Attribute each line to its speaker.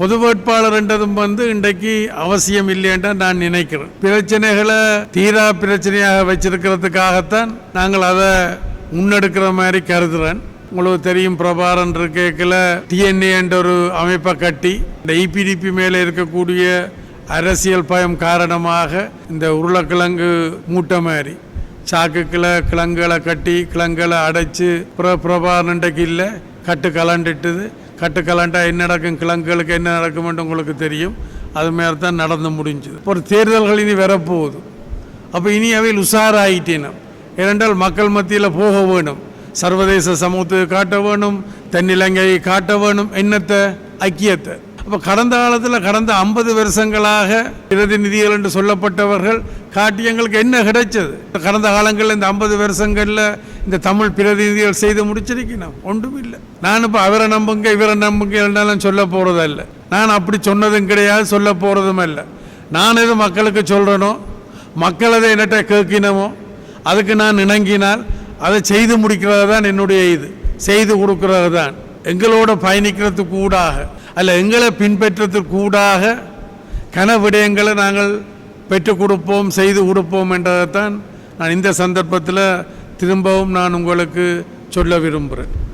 Speaker 1: பொது வேட்பாளர்ன்றதும் வந்து இன்றைக்கு அவசியம் இல்லைன்றா நான் நினைக்கிறேன். பிரச்சனைகளை தீரா பிரச்சனையாக வச்சிருக்கிறதுக்காகத்தான் நாங்கள் அதை முன்னெடுக்கிற மாதிரி கருதுறேன். உங்களுக்கு தெரியும் பிரபாரன் இருக்கல டிஎன்ஏ என்ற ஒரு அமைப்பை கட்டி இந்த இபிடிபி மேலே இருக்கக்கூடிய அரசியல் பயம் காரணமாக இந்த உருளைக்கிழங்கு மூட்டை மாதிரி சாக்குக்களை கிழங்குகளை கட்டி கிழங்குகளை அடைச்சு பிர பிரபாரன் இன்றைக்கு இல்லை. கட்டு கலண்டுட்டுது. கட்டு கலண்டா என்ன நடக்கும்? கிழங்குகளுக்கு என்ன நடக்கும்னு உங்களுக்கு தெரியும். அது மாதிரி தான் நடந்து முடிஞ்சுது. ஒரு தேர்தல்கள் இனி வரப்போகுது. அப்போ இனி அவையில் உஷாராயிட்டேனும். ஏனென்றால் மக்கள் மத்தியில் போக வேணும். சர்வதேச சமூகத்தை காட்ட வேணும். தென்னிலங்கையை காட்ட வேணும். என்னத்தை? ஐக்கியத்தை. அப்போ கடந்த காலத்தில் கடந்த ஐம்பது வருஷங்களாக பிரதிநிதிகள் என்று சொல்லப்பட்டவர்கள் காட்டி எங்களுக்கு என்ன கிடைச்சது? கடந்த காலங்களில் இந்த ஐம்பது வருஷங்களில் இந்த தமிழ் பிரதிநிதிகள் செய்து முடிச்சிருக்கணும். ஒன்றும் இல்லை. நான் இப்போ அவரை நம்புங்க இவரை நம்புங்க என்னாலும் சொல்ல போகிறதல்ல நான் அப்படி சொன்னதும் கிடையாது சொல்ல போகிறதும் இல்லை நான் எது மக்களுக்கு சொல்கிறேனோ மக்கள் அதை என்னட்ட கேட்கினமோ அதுக்கு நான் இணங்கினால் அதை செய்து முடிக்கிறது தான் என்னுடைய இது. செய்து கொடுக்கறது தான் எங்களோட பயணிக்கிறதுக்கு கூடாக அல்ல எங்களை பின்பற்றத்திற்கூடாக கனவிடயங்களை கன விடயங்களை நாங்கள் பெற்றுக் கொடுப்போம் செய்து கொடுப்போம் என்றதைத்தான் நான் இந்த சந்தர்ப்பத்தில் திரும்பவும் நான் உங்களுக்கு சொல்ல விரும்புகிறேன்